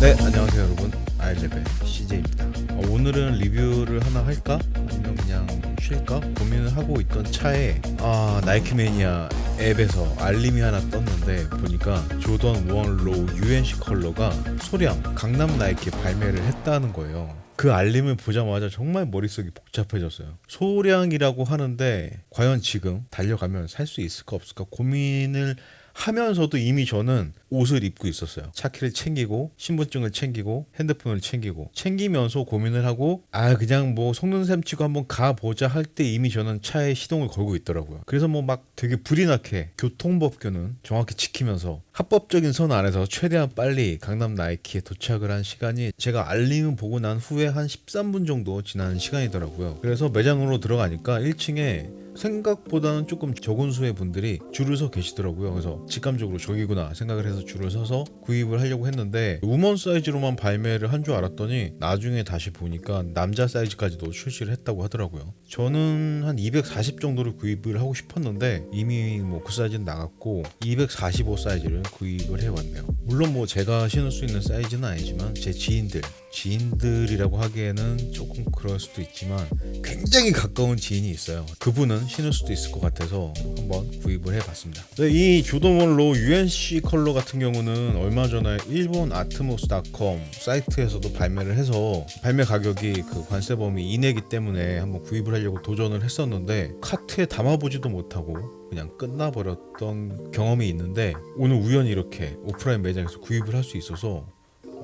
네 안녕하세요 여러분 알제베 CJ입니다 어, 오늘은 리뷰를 하나 할까? 아니면 그냥 쉴까? 고민을 하고 있던 차에 아 나이키매니아 앱에서 알림이 하나 떴는데 보니까 조던 원로 UNC 컬러가 소량 강남 나이키 발매를 했다는 거예요 그 알림을 보자마자 정말 머릿속이 복잡해졌어요. 소량이라고 하는데 과연 지금 달려가면 살 수 있을까 없을까 고민을 하면서도 이미 저는 옷을 입고 있었어요. 차키를 챙기고 신분증을 챙기고 핸드폰을 챙기고 챙기면서 고민을 하고 아 그냥 뭐 속는 셈 치고 한번 가보자 할 때 이미 저는 차에 시동을 걸고 있더라고요. 그래서 뭐 막 되게 불이 나게 교통법규는 정확히 지키면서 합법적인 선 안에서 최대한 빨리 강남 나이키에 도착을 한 시간이 제가 알림을 보고 난 후에 한 13분 정도 지나는 시간이더라고요. 그래서 매장으로 들어가니까 1층에 생각보다는 조금 적은 수의 분들이 줄을 서 계시더라고요. 그래서 직감적으로 저기구나 생각을 해서 줄을 서서 구입을 하려고 했는데 우먼 사이즈로만 발매를 한 줄 알았더니 나중에 다시 보니까 남자 사이즈까지도 출시를 했다고 하더라고요. 저는 한 240 정도를 구입을 하고 싶었는데 이미 뭐 그 사이즈는 나갔고 245 사이즈를 구입을 해왔네요. 물론 뭐 제가 신을 수 있는 사이즈는 아니지만 제 지인들 지인들이라고 하기에는 조금 그럴 수도 있지만 굉장히 가까운 지인이 있어요. 그분은 신을 수도 있을 것 같아서 한번 구입을 해봤습니다. 네, 이 조던원로 UNC 컬러 같은 경우는 얼마 전에 일본 아트모스닷컴 사이트에서도 발매를 해서 발매 가격이 그 관세 범위 이내기 때문에 한번 구입을 하려고 도전을 했었는데 카트에 담아보지도 못하고 그냥 끝나버렸던 경험이 있는데 오늘 우연히 이렇게 오프라인 매장에서 구입을 할 수 있어서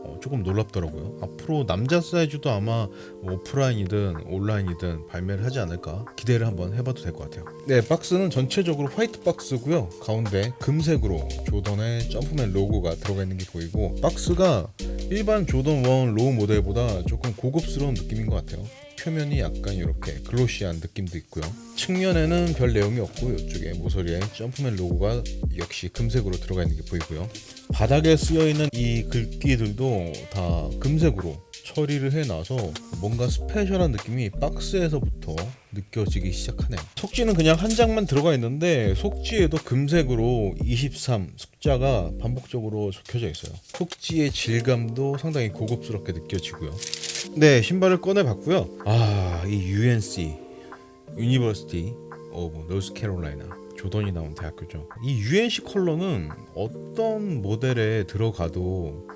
어, 조금 놀랍더라고요. 앞으로 남자 사이즈도 아마 뭐 오프라인이든 온라인이든 발매를 하지 않을까 기대를 한번 해봐도 될 것 같아요. 네, 박스는 전체적으로 화이트 박스고요. 가운데 금색으로 조던의 점프맨 로고가 들어가 있는 게 보이고 박스가 일반 조던 1 로우 모델보다 조금 고급스러운 느낌인 것 같아요. 표면이 약간 이렇게 글로시한 느낌도 있고요. 측면에는 별 내용이 없고 이쪽에 모서리에 점프맨 로고가 역시 금색으로 들어가 있는 게 보이고요. 바닥에 쓰여 있는 이 글귀들도 다 금색으로 처리를 해놔서 뭔가 스페셜한 느낌이 박스에서부터 느껴지기 시작하네요. 속지는 그냥 한 장만 들어가 있는데 속지에도 금색으로 23 숫자가 반복적으로 적혀져 있어요. 속지의 질감도 상당히 고급스럽게 느껴지고요. 네, 신발을 꺼내 봤고요. 아, 이 UNC 유니버시티 오브 노스캐롤라이나 조던이 나온 대학교죠. 이 UNC 컬러는 어떤 모델에 들어가도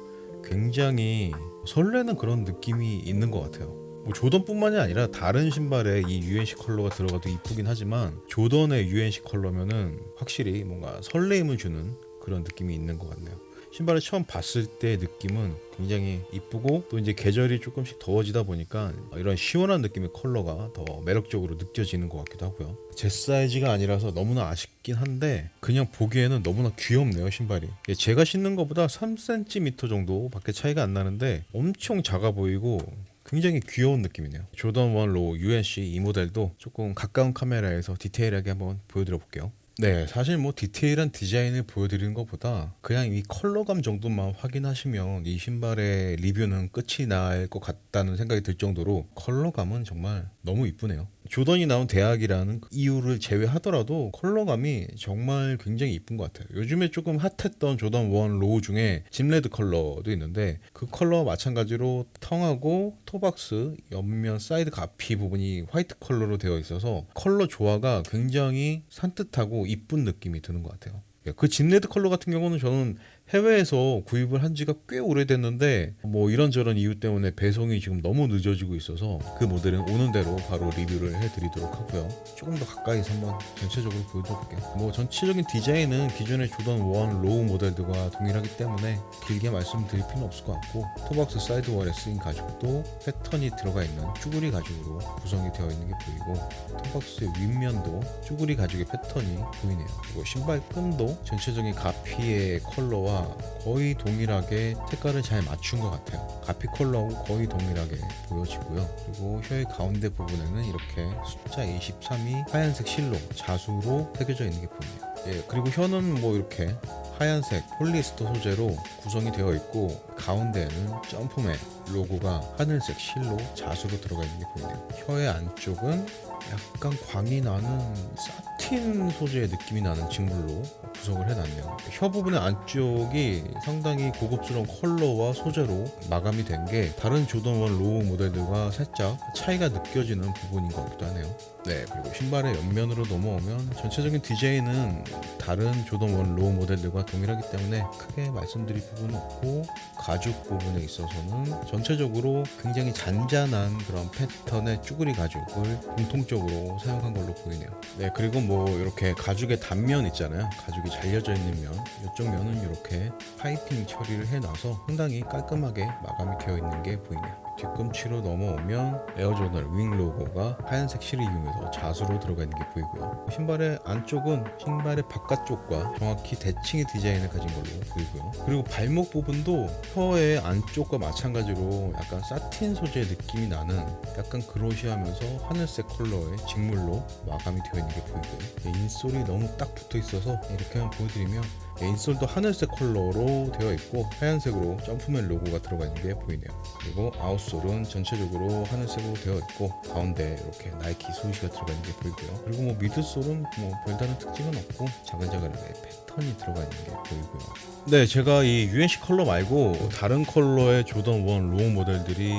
굉장히 설레는 그런 느낌이 있는 것 같아요. 뭐 조던뿐만이 아니라 다른 신발에 이 UNC 컬러가 들어가도 이쁘긴 하지만 조던의 UNC 컬러면은 확실히 뭔가 설레임을 주는 그런 느낌이 있는 것 같네요. 신발을 처음 봤을 때 느낌은 굉장히 이쁘고 또 이제 계절이 조금씩 더워지다 보니까 이런 시원한 느낌의 컬러가 더 매력적으로 느껴지는 것 같기도 하고요. 제 사이즈가 아니라서 너무나 아쉽긴 한데 그냥 보기에는 너무나 귀엽네요 신발이. 제가 신는 것보다 3cm 정도 밖에 차이가 안 나는데 엄청 작아 보이고 굉장히 귀여운 느낌이네요. 조던 1 로우 UNC 이 모델도 조금 가까운 카메라에서 디테일하게 한번 보여드려 볼게요. 네, 사실 뭐 디테일한 디자인을 보여드리는 것보다 그냥 이 컬러감 정도만 확인하시면 이 신발의 리뷰는 끝이 날 것 같다는 생각이 들 정도로 컬러감은 정말 너무 이쁘네요. 조던이 나온 대학이라는 이유를 제외하더라도 컬러감이 정말 굉장히 이쁜 것 같아요. 요즘에 조금 핫했던 조던 1 로우 중에 짐레드 컬러도 있는데 그 컬러와 마찬가지로 텅하고 토박스 옆면 사이드 가피 부분이 화이트 컬러로 되어 있어서 컬러 조화가 굉장히 산뜻하고 이쁜 느낌이 드는 것 같아요. 그 짐레드 컬러 같은 경우는 저는 해외에서 구입을 한 지가 꽤 오래됐는데 뭐 이런저런 이유 때문에 배송이 지금 너무 늦어지고 있어서 그 모델은 오는 대로 바로 리뷰를 해드리도록 하고요. 조금 더 가까이서 한번 전체적으로 보여드릴게요. 뭐 전체적인 디자인은 기존의 조던 1 로우 모델들과 동일하기 때문에 길게 말씀드릴 필요는 없을 것 같고 토박스 사이드월에 쓰인 가죽도 패턴이 들어가 있는 쭈구리 가죽으로 구성이 되어 있는 게 보이고 토박스의 윗면도 쭈구리 가죽의 패턴이 보이네요. 그리고 신발 끈도 전체적인 가피의 컬러와 거의 동일하게 색깔을 잘 맞춘 것 같아요. 가피 컬러하고 거의 동일하게 보여지고요. 그리고 혀의 가운데 부분에는 이렇게 숫자 23이 하얀색 실로 자수로 새겨져 있는 게 보이네요. 예, 그리고 혀는 뭐 이렇게 하얀색 폴리에스터 소재로 구성이 되어 있고 가운데에는 점프맨 로고가 하늘색 실로 자수로 들어가 있는 게 보이네요. 혀의 안쪽은 약간 광이 나는 사틴 소재의 느낌이 나는 직물로 구성을 해놨네요. 혀 부분의 안쪽이 상당히 고급스러운 컬러와 소재로 마감이 된 게 다른 조던 원 로우 모델들과 살짝 차이가 느껴지는 부분인 것 같기도 하네요. 네, 그리고 신발의 옆면으로 넘어오면 전체적인 디자인은 다른 조던 원 로우 모델들과 동일하기 때문에 크게 말씀드릴 부분은 없고 가죽 부분에 있어서는 전체적으로 굉장히 잔잔한 그런 패턴의 쭈그리 가죽을 공통적으로 사용한 걸로 보이네요. 네, 그리고 뭐 이렇게 가죽의 단면 있잖아요. 가죽 이 잘려져 있는 면, 이쪽 면은 이렇게 파이핑 처리를 해놔서 상당히 깔끔하게 마감이 되어 있는 게 보이네요. 뒤꿈치로 넘어오면 에어조널 윙 로고가 하얀색 실을 이용해서 자수로 들어가 있는 게 보이고요. 신발의 안쪽은 신발의 바깥쪽과 정확히 대칭의 디자인을 가진 걸로 보이고요. 그리고 발목 부분도 혀의 안쪽과 마찬가지로 약간 사틴 소재의 느낌이 나는 약간 그로시하면서 하늘색 컬러의 직물로 마감이 되어 있는 게 보이고요. 인솔이 너무 딱 붙어 있어서 이렇게만 보여드리면 인솔도 하늘색 컬러로 되어 있고 하얀색으로 점프맨 로고가 들어가 있는 게 보이네요. 그리고 아웃솔은 전체적으로 하늘색으로 되어 있고 가운데 이렇게 나이키 소시가 들어가 있는 게 보이고요. 그리고 뭐 미드솔은 뭐 별다른 특징은 없고 자글자글하게 패턴이 들어가 있는 게 보이고요. 네, 제가 이 UNC 컬러 말고 다른 컬러의 조던 1 로우 모델들이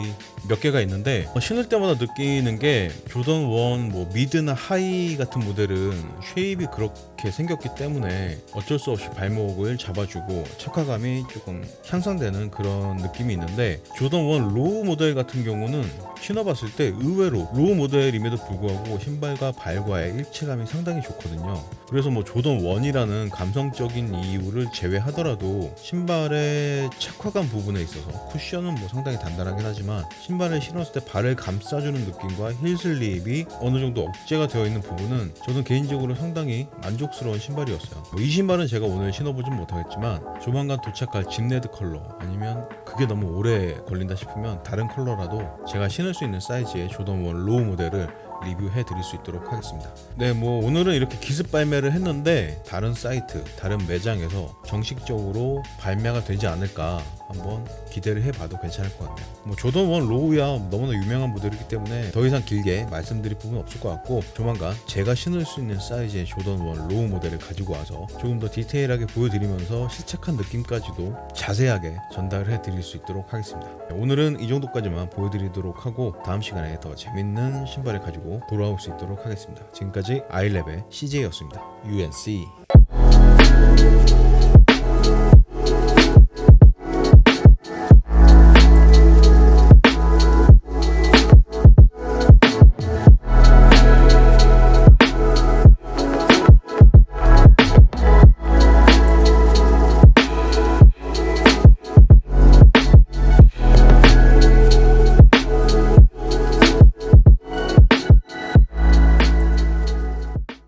몇 개가 있는데 어, 신을 때마다 느끼는 게 조던 1뭐 미드나 하이 같은 모델은 쉐입이 그렇게 생겼기 때문에 어쩔 수 없이 발 목을 잡아주고 착화감이 조금 향상되는 그런 느낌이 있는데 조던 1 로우 모델 같은 경우는 신어봤을 때 의외로 로우 모델임에도 불구하고 신발과 발과의 일체감이 상당히 좋거든요. 그래서 뭐 조던 1이라는 감성적인 이유를 제외하더라도 신발의 착화감 부분에 있어서 쿠션은 뭐 상당히 단단하긴 하지만 신발을 신었을 때 발을 감싸주는 느낌과 힐 슬립이 어느 정도 억제가 되어 있는 부분은 저는 개인적으로 상당히 만족스러운 신발이었어요. 뭐 이 신발은 제가 오늘 신어보진 못하겠지만 조만간 도착할 진레드 컬러 아니면 그게 너무 오래 걸린다 싶으면 다른 컬러라도 제가 신을 수 있는 사이즈의 조던 1 로우 모델을 리뷰해 드릴 수 있도록 하겠습니다. 네, 뭐 오늘은 이렇게 기습 발매를 했는데 다른 사이트, 다른 매장에서 정식적으로 발매가 되지 않을까 한번 기대를 해봐도 괜찮을 것 같네요. 뭐 조던 원 로우야 너무나 유명한 모델이기 때문에 더 이상 길게 말씀드릴 부분 없을 것 같고 조만간 제가 신을 수 있는 사이즈의 조던 원 로우 모델을 가지고 와서 조금 더 디테일하게 보여드리면서 실착한 느낌까지도 자세하게 전달을 해드릴 수 있도록 하겠습니다. 오늘은 이 정도까지만 보여드리도록 하고 다음 시간에 더 재밌는 신발을 가지고 돌아올 수 있도록 하겠습니다. 지금까지 아이랩의 CJ였습니다. UNC.